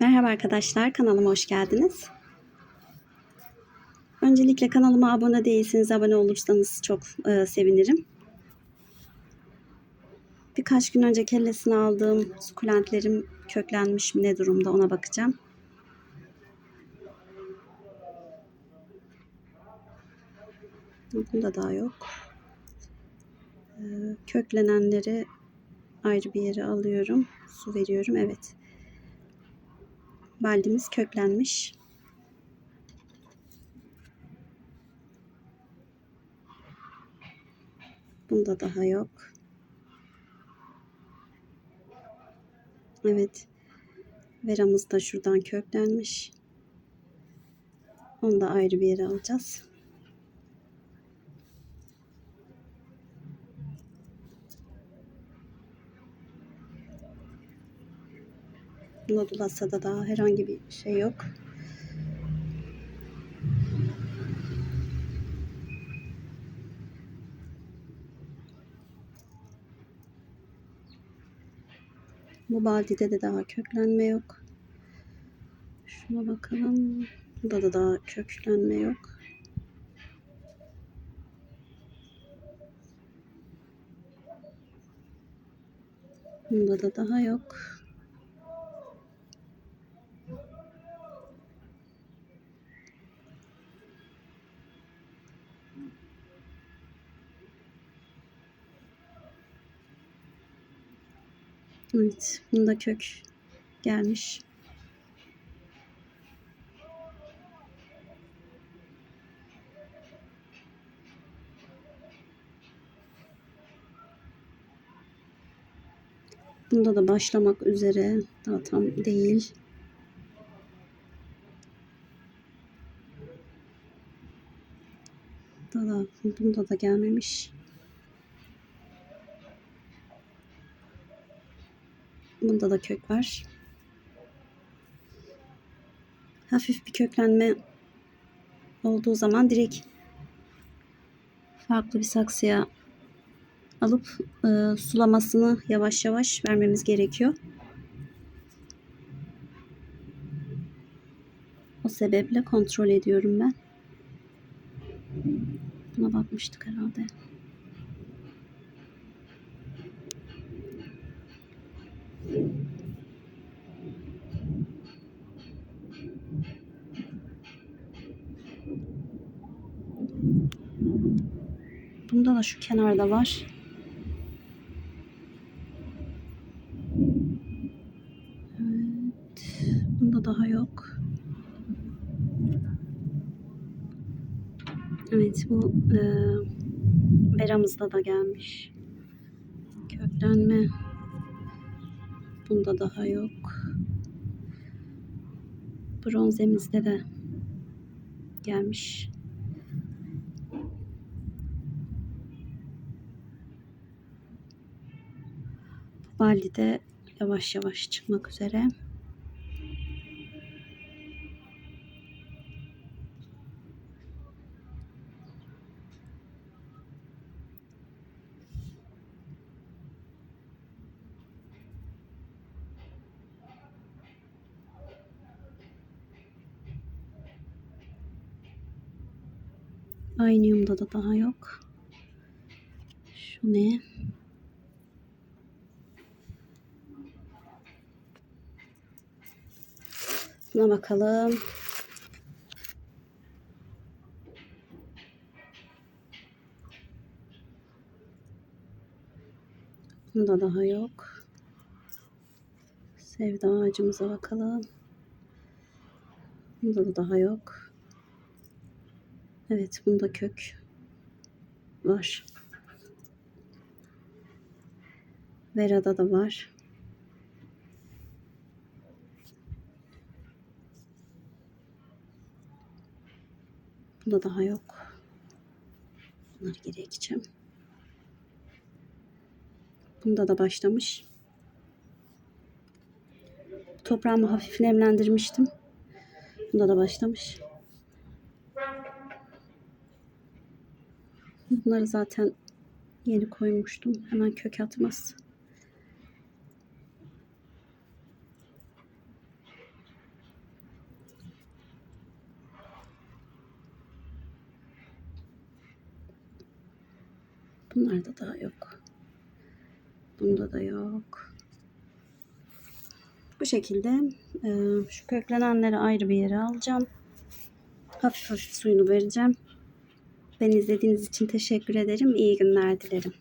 Merhaba arkadaşlar, kanalıma hoş geldiniz. Öncelikle kanalıma abone değilseniz abone olursanız çok e, sevinirim. Birkaç gün önce kellesini aldığım sukulentlerim köklenmiş mi ne durumda ona bakacağım. Bunda daha yok. E, köklenenleri ayrı bir yere alıyorum. Su veriyorum. Evet. Baldimiz köklenmiş. Bunda daha yok. Evet. Veramız da şuradan köklenmiş. Onu da ayrı bir yere alacağız. Nodulasa'da daha herhangi bir şey yok. Bu baldide de daha köklenme yok. Şuna bakalım. Burada da daha köklenme yok. Bunda da daha yok. Evet, bunda kök gelmiş. Bunda da başlamak üzere. Daha tam değil. Daha da, bunda da gelmemiş. Bunda da kök var. Hafif bir köklenme olduğu zaman direkt farklı bir saksıya alıp e, sulamasını yavaş yavaş vermemiz gerekiyor. O sebeple kontrol ediyorum ben. Buna bakmıştık herhalde. Bunda da şu kenarda var. Evet. Bunda daha yok. Evet bu e, veramızda da gelmiş. Köklenme. Bunda daha yok. Bronzemizde de gelmiş. De yavaş yavaş çıkmak üzere. Aynıyumda da daha yok. Şu ne? Buna bakalım. Bunda daha yok. Sevda ağacımıza bakalım. Bunda da daha yok. Evet bunda kök var. Verada da var. Bunda daha yok. Bunları geri ekeceğim. Bunda da başlamış. Toprağımı hafif nemlendirmiştim. Bunda da başlamış. Bunları zaten yeni koymuştum. Hemen kök atmaz. Bunlarda daha yok. Bunda da yok. Bu şekilde e, şu köklenenleri ayrı bir yere alacağım. Hafif hafif suyunu vereceğim. Beni izlediğiniz için teşekkür ederim. İyi günler dilerim.